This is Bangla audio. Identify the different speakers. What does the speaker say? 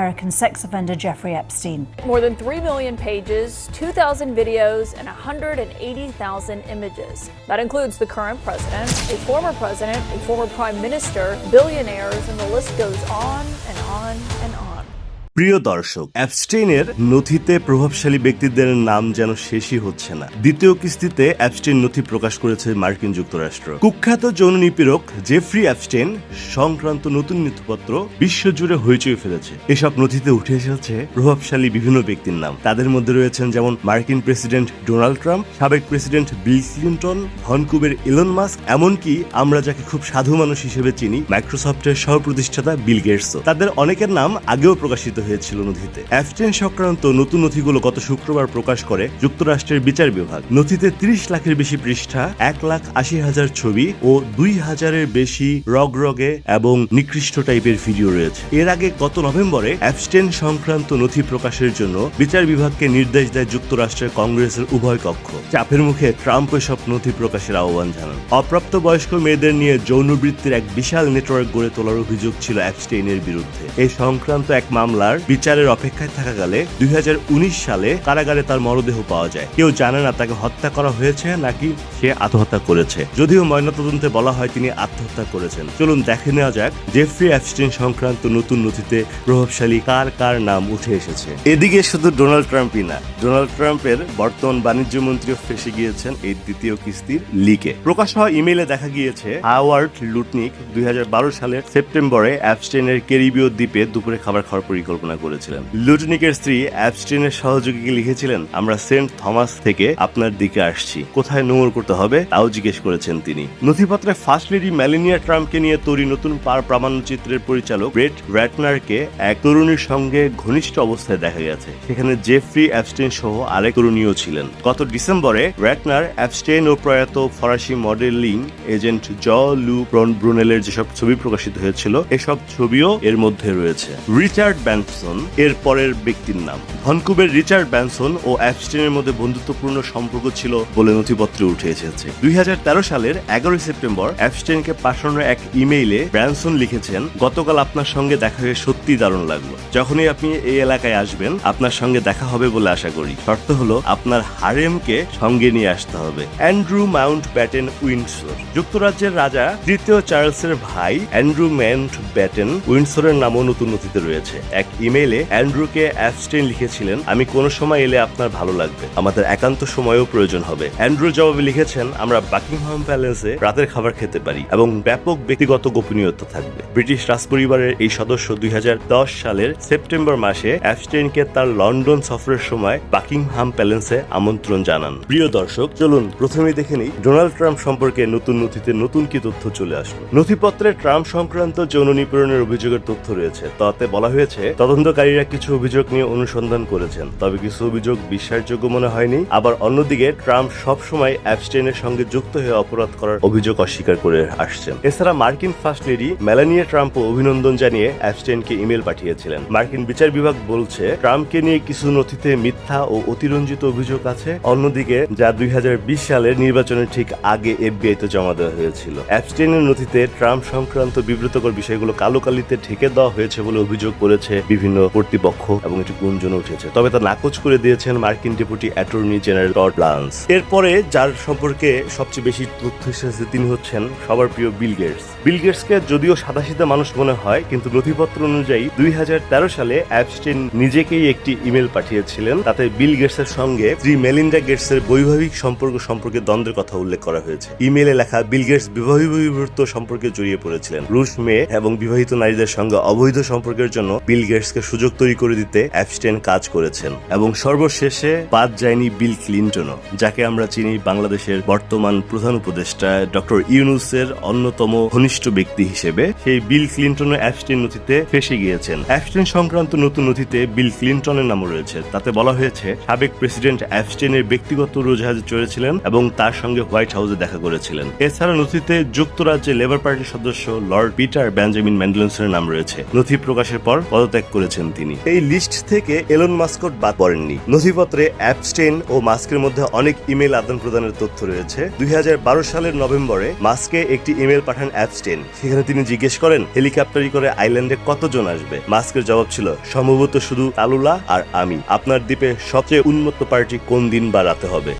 Speaker 1: American sex offender Jeffrey Epstein.
Speaker 2: More than 3 million pages, 2,000 videos, and 180,000 images. That includes the current president, a former president, a former prime minister, billionaires, and the list goes on and on and on.
Speaker 3: প্রিয় দর্শক অ্যাবস্টেইনের নথিতে প্রভাবশালী ব্যক্তিদের নাম যেন শেষই হচ্ছে না। দ্বিতীয় কিস্তিতে অ্যাবস্টেইন নথি প্রকাশ করেছে মার্কিন যুক্তরাষ্ট্র। কুখ্যাত যৌন নিপীড়ক জেফ্রি অ্যাবস্টেইন সংক্রান্ত নতুন নথিপত্র বিশ্বজুড়ে হইচই ফেলেছে। এসব নথিতে উঠে এসেছে প্রভাবশালী বিভিন্ন ব্যক্তির নাম। তাদের মধ্যে রয়েছেন যেমন মার্কিন প্রেসিডেন্ট ডোনাল্ড ট্রাম্প, সাবেক প্রেসিডেন্ট বিল ক্লিন্টন ভনকুবের ইলন মাস্ক, এমনকি আমরা যাকে খুব সাধু মানুষ হিসেবে চিনি, মাইক্রোসফটের সহ প্রতিষ্ঠাতা বিল গেটসও। তাদের অনেকের নাম আগেও প্রকাশিত হয়েছিল নথিতে। অ্যাবস্টেন সংক্রান্ত নতুন নথিগুলো গত শুক্রবার প্রকাশ করে যুক্তরাষ্ট্রের বিচার বিভাগ। নথিতে ত্রিশ লাখের বেশি পৃষ্ঠা, এক লাখ আশি হাজার ছবি ও দুই হাজারের বেশি রগরগে এবং নিকৃষ্ট টাইপের ভিডিও রয়েছে। এর আগে গত নভেম্বরে অ্যাবস্টেন সংক্রান্ত নথি প্রকাশের জন্য বিচার বিভাগকে নির্দেশ দেয় যুক্তরাষ্ট্রের কংগ্রেসের উভয় কক্ষ। চাপের মুখে ট্রাম্প এসব নথি প্রকাশের আহ্বান জানান। অপ্রাপ্ত বয়স্ক মেয়েদের নিয়ে যৌনবৃত্তির এক বিশাল নেটওয়ার্ক গড়ে তোলার অভিযোগ ছিল অ্যাবস্টেইনের বিরুদ্ধে। এই সংক্রান্ত এক মামলার বিচারের অপেক্ষায় থাকাকালে দুই হাজার উনিশ সালে কারাগারে তার মরদেহ পাওয়া যায়। কেউ জানে না তাকে হত্যা করা হয়েছে নাকি সে আত্মহত্যা করেছে। যদিও ময়নাতদন্তে বলা হয় তিনি আত্মহত্যা করেছেন। চলুন দেখে নেওয়া যাক, জেফ্রি অ্যাবস্টেইন সংক্রান্ত নতুন নথিতে প্রভাবশালী কার কার নাম উঠে এসেছে। এদিকে শুধু ডোনাল্ড ট্রাম্পই না, ডোনাল্ড ট্রাম্পের বর্তমান বাণিজ্য মন্ত্রীও ফেসে গিয়েছেন এই দ্বিতীয় কিস্তির লিকে। প্রকাশ হওয়া ইমেইলে দেখা গিয়েছে, হাওয়ার্ড লুটনিক দুই হাজার বারো সালের সেপ্টেম্বরে অ্যাবস্টেইনের ক্যারিবীয় দ্বীপে দুপুরে খাবার খাওয়ার পরিকল্পনা করেছিলেন। লুটনিকের স্ত্রী অ্যাবস্টেইনের সহযোগীকে লিখেছিলেন, আমরা সেন্ট থমাস থেকে আপনার দিকে আসছি। কোথায় নোংর করতে হবে তাও জিজ্ঞেস করেছেন তিনি। নথিপত্রে ফার্স্ট লেডি ম্যালেনিয়া ট্রাম্পকে নিয়ে তৈরি নতুন পার প্রামাণ্যচিত্রের পরিচালক ব্রেট র্যাটনারকে এক তরুণীর সঙ্গে ঘনিষ্ঠ অবস্থায় দেখা গেছে। সেখানে জেফ্রি অ্যাবস্টেইন সহ আরেক তরুণীও ছিলেন। গত ডিসেম্বরে র্যাটনার অ্যাবস্টেইন ও প্রয়াত ফরাসি মডেলিং এজেন্ট জ লু ব্রুনেলের যেসব ছবি প্রকাশিত হয়েছিল, এসব ছবিও এর মধ্যে রয়েছে। রিচার্ড ব্যানসন এর পরের ব্যক্তির নাম। ভনকুবের রিচার্ড ব্যানসন ও অ্যাপস্টিনের মধ্যে বন্ধুত্বপূর্ণ সম্পর্ক ছিল বলে নথিপত্রে উঠে এসেছে। দুই হাজার তেরো সালের এগারোই সেপ্টেম্বর অ্যাপস্টিনকে পাঠানোর এক ইমেইলে ব্র্যানসন লিখেছেন, গতকাল আপনার সঙ্গে দেখা হয়ে সত্যি দারুণ লাগল। যখনই আপনি এই এলাকায় আসবেন, আপনার সঙ্গে দেখা হবে বলে আশা করি। শর্ত হলো, আপনার হারেমকে সঙ্গে নিয়ে আসতে হবে। Andrew Mountbatten Windsor. যুক্তরাজ্যের রাজা তৃতীয় চার্লসের ভাই অ্যান্ড্রু মাউন্ট ব্যাটেন উইন্ডসোরের নামও নতুন নথিতে রয়েছে। এক ইমেইলে অ্যান্ড্রুকে অ্যাবস্টেন লিখেছিলেন, আমি কোনো সময় এলে আপনার ভালো লাগবে। আমাদের একান্ত সময়ও প্রয়োজন হবে। অ্যান্ড্রু জবাবে লিখেছেন, আমরা বাকিংহাম প্যালেসে রাতের খাবার খেতে পারি এবং ব্যাপক ব্যক্তিগত গোপনীয়তা থাকবে। ব্রিটিশ রাজপরিবারের এই সদস্য দুই হাজার সালের সেপ্টেম্বর মাসে অ্যাবস্টেনকে তার লন্ডন সফরের সময় বাকিংহাম প্যালেসে আমন্ত্রণ জানান। প্রিয় দর্শক, চলুন প্রথমেই দেখে নিই ডোনাল্ড ট্রাম্প সম্পর্কে নতুন নথিতে নতুন কি তথ্য চলে আসলো। নথিপত্রে ট্রাম্প সংক্রান্ত যৌন নিপীড়নের অভিযোগের তথ্য রয়েছে। তাতে বলা হয়েছে, তদন্তকারীরা কিছু অভিযোগ নিয়ে অনুসন্ধান করেছেন, তবে কিছু অভিযোগ বিশ্বাসযোগ্য মনে হয়নি। আবার অন্যদিকে, ট্রাম্প সবসময় অ্যাবস্টেনের সঙ্গে যুক্ত হয়ে অপরাধ করার অভিযোগ অস্বীকার করে আসছেন। এছাড়া মার্কিন ফার্স্ট লেডি মেলানিয়া ট্রাম্পও অভিনন্দন জানিয়ে অ্যাবস্টেনকে ইমেল পাঠিয়েছিলেন। মার্কিন বিচার বিভাগ বলছে, ট্রাম্পকে নিয়ে কিছু নথিতে মিথ্যা ও অতিরঞ্জিত অভিযোগ আছে। অন্যদিকে, যা দুই সালের নির্বাচনের ঠিক আগে এফবিআই তে জমা দেওয়া হয়েছিল। অ্যাবস্টেনের নথিতে ট্রাম্প সংক্রান্ত বিব্রতকর বিষয়গুলো কালো কালিতে ঢেকে দেওয়া হয়েছে বলে অভিযোগ করেছে বিভিন্ন কর্তৃপক্ষ এবং এটি গুঞ্জন উঠেছে। তবে তা নাকচ করে দিয়েছেন মার্কিন deputy attorney general Todd Lance. এরপরে, যার সম্পর্কে সবচেয়ে বেশি তথ্য এসেছে তিনি হচ্ছেন সবার প্রিয় বিল গেটস। বিল গেটসকে যদিও সাদাসিধা মানুষ মনে হয়, কিন্তু নথিপত্র অনুযায়ী দুই হাজার তেরো সালে অ্যাবস্টেন নিজেকেই একটি ইমেল পাঠিয়েছিলেন। তাতে বিল গেটসের সঙ্গে শ্রী মেলিন্ডা গেটসের বৈবাহিক সম্পর্ক সম্পর্কে দ্বন্দ্বের কথা উল্লেখ করা হয়েছে। ইমেলে লেখা, বিল গেটস বিবাহ বিভক্ত সম্পর্কে জড়িয়ে পড়েছিলেন। রুশ মেয়ে এবং বিবাহিত নারীদের সঙ্গে অবৈধ সম্পর্কের জন্য বিল গেটসকে সুযোগ তৈরি করে দিতে অ্যাপস্টেন কাজ করেছেন এবং সর্বশেষে বাদ যায়নি বিল ক্লিন্টনও, যাকে আমরা চিনি বাংলাদেশের বর্তমান প্রধান উপদেষ্টা ডক্টর ইউনুসের অন্যতম ঘনিষ্ঠ ব্যক্তি হিসেবে। সেই বিল ক্লিন্টনের অ্যাপস্টেন নথিতে ফেসে গিয়েছেন। অ্যাবস্টেন সংক্রান্ত নতুন নথিতে বিল ক্লিন্টনের নামও রয়েছে। তাতে বলা হয়েছে, সাবেক প্রেসিডেন্ট অ্যাবস্টেনের ব্যক্তিগত উড়োজাহাজে চড়েছিলেন এবং তার সঙ্গে হোয়াইট হাউসে দেখা করেছিলেন। এছাড়া নথিতে যুক্তরাজ্যে লেবার পার্টির সদস্য লর্ড পিটার বেঞ্জামিন ম্যান্ডেলসনের নাম রয়েছে। নথি প্রকাশের পর পদত্যাগ করেছেন তিনি। এই লিস্ট থেকে এলন মাস্কট বাদ পড়েননি। নথিপত্রে অ্যাবস্টেন ও মাস্কের মধ্যে অনেক ইমেল আদান প্রদানের তথ্য রয়েছে। দুই হাজার বারো সালের নভেম্বরে মাস্কে একটি ইমেল পাঠান অ্যাবস্টেন সেখানে তিনি জিজ্ঞেস করেন হেলিকপ্টারি করে আইল্যান্ডে কতজন আসবে। মাস্কের জবাব ছিল, সম্ভবত শুধু আলুলা আর আমি আপনার দ্বীপে সবচেয়ে উন্মত্ত পার্টি কোন দিন বা রাতে হবে?